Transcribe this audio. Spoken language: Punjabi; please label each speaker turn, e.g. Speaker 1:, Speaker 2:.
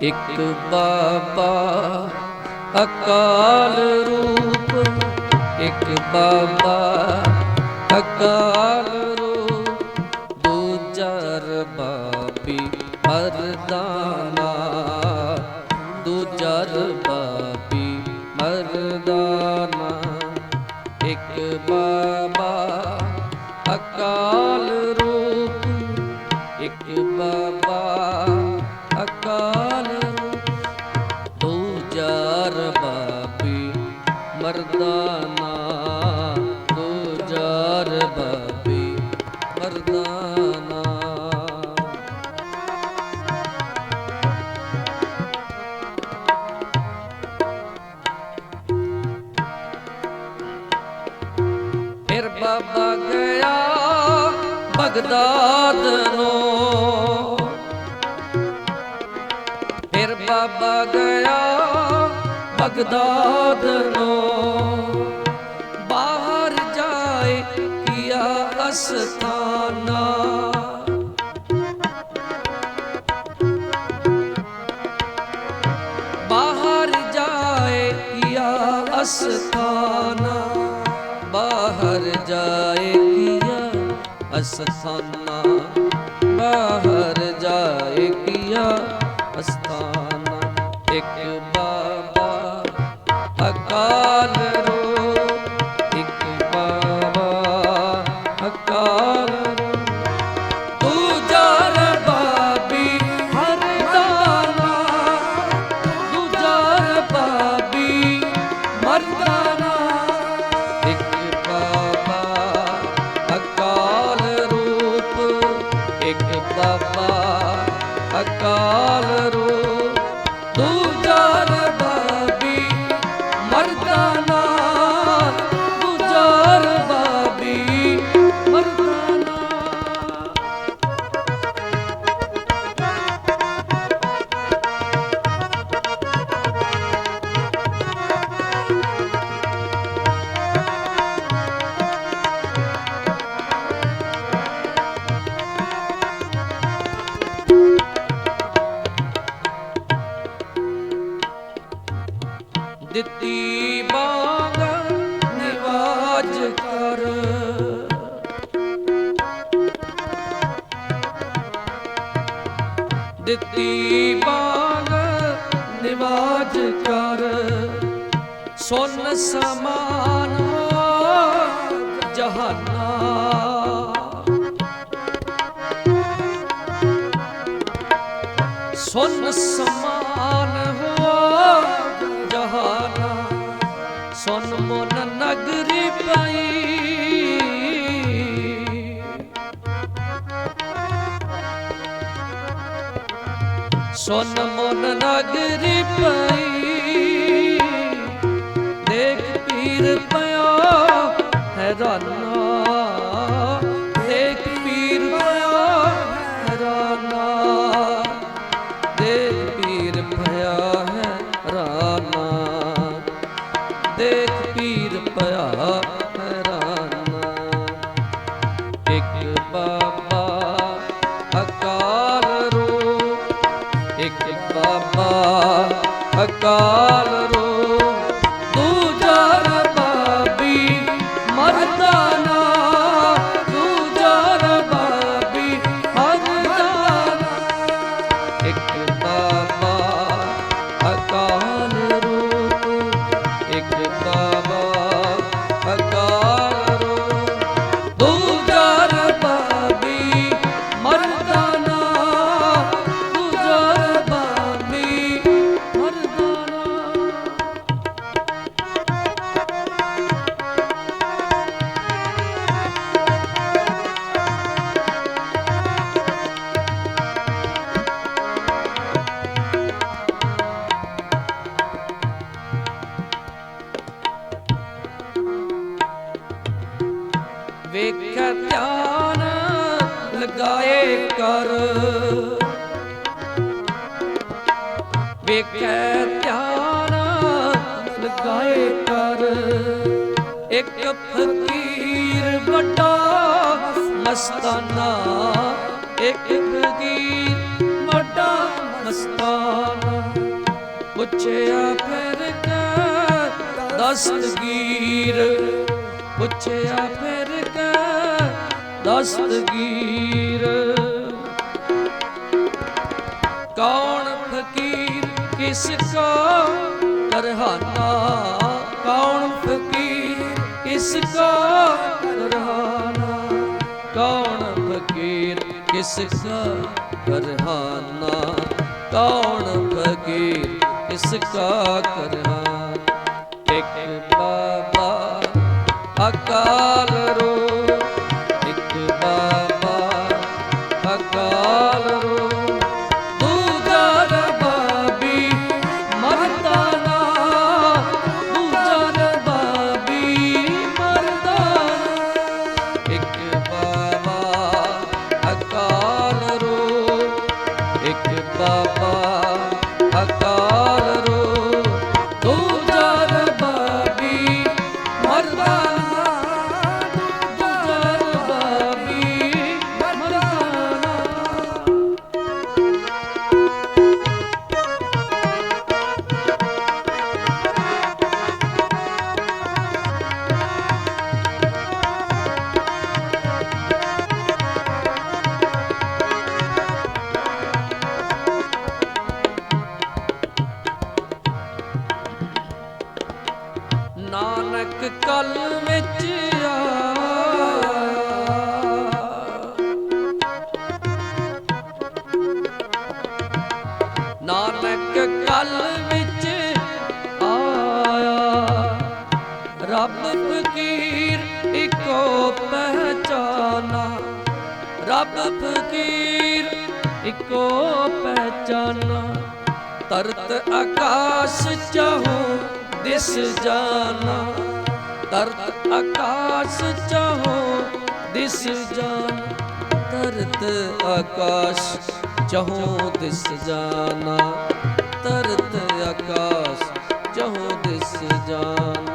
Speaker 1: ਇੱਕ ਬਾਬਾ ਅਕਾਲ ਰੂਪ ਇੱਕ ਬਾਬਾ ਅਕਾਲ ਮਰਦਾਨਾ ਦੂਜਾ ਰਬਾਬੀ ਮਰਦਾਨਾ। ਫਿਰ ਬਾਬਾ ਗਿਆ ਬਗਦਾਦ ਨੂੰ। ਬਗਦਾਦ ਨੂੰ। ਬਾਹਰ ਜਾਏ ਕੀਆ ਅਸਥਾਨਾ। ਬਾਹਰ ਜਾਏ ਕੀਆ ਅਸਥਾਨਾ। ਬਾਹਰ ਜਾਏ ਕੀਆ ਅਸਥਾਨਾ। ਬਾਹਰ ਜਾਏ ਕੀਆ ਅਸਥਾਨਾ। ਇੱਕ ਅਕਾਲ ਦਿੱਤੀ ਬਾਗ ਨਿਵਾਜ ਕਰ। ਸੁਨ ਸਮਾਨ ਜਹਾਨਾ। ਸੁਨ ਸਮਾਨ ਸੁਨ ਮਨ ਨਗਰੀ ਪਈ। ਦੇਖ ਪੀਰ ਪਿਆ ਹੈਰਾਨਾ। ਇੱਕ ਬਾਬਾ ਅਕਾਲ ਵੇਖੈ ਧਿਆਨ ਲਗਾਏ ਕਰ। ਇੱਕ ਫਕੀਰ ਵੱਡਾ ਮਸਤਾਨਾ, ਇੱਕ ਫਕੀਰ ਵੱਡਾ ਮਸਤਾਨਾ। ਪੁੱਛਿਆ ਫਿਰ ਕਾ ਦਸਤਗੀਰ, ਪੁੱਛਿਆ ਫਿਰ ਕਾ ਦਸਤਗੀਰ। ਕਿਸ ਕੋ ਕਰਹਾਨਾ ਕੌਣ ਫਕੀਰ? ਕਿਸ ਕੌਣ ਫਕੀਰ? ਕਿਸ ਕੌਣ ਫਕੀਰ? ਕਿਸ ਕਾ ਕਰਹਾਨਾ ਰੱਬ ਫਕੀਰ, ਇੱਕੋ ਪਹਿਚਾਨਾ। ਤਰਤ ਆਕਾਸ਼ ਚਾਹੋ ਦਿਸ ਜਾਣਾ ਤਰਤ ਆਕਾਸ਼ ਚਾਹੋ ਦਿਸ ਜਾਣਾ ਤਰਤ ਆਕਾਸ਼ ਚਾਹੋ ਦਿਸ ਜਾਣਾ ਤਰਤ ਆਕਾਸ਼ ਚਾਹੋ ਦਿਸ ਜਾਣਾ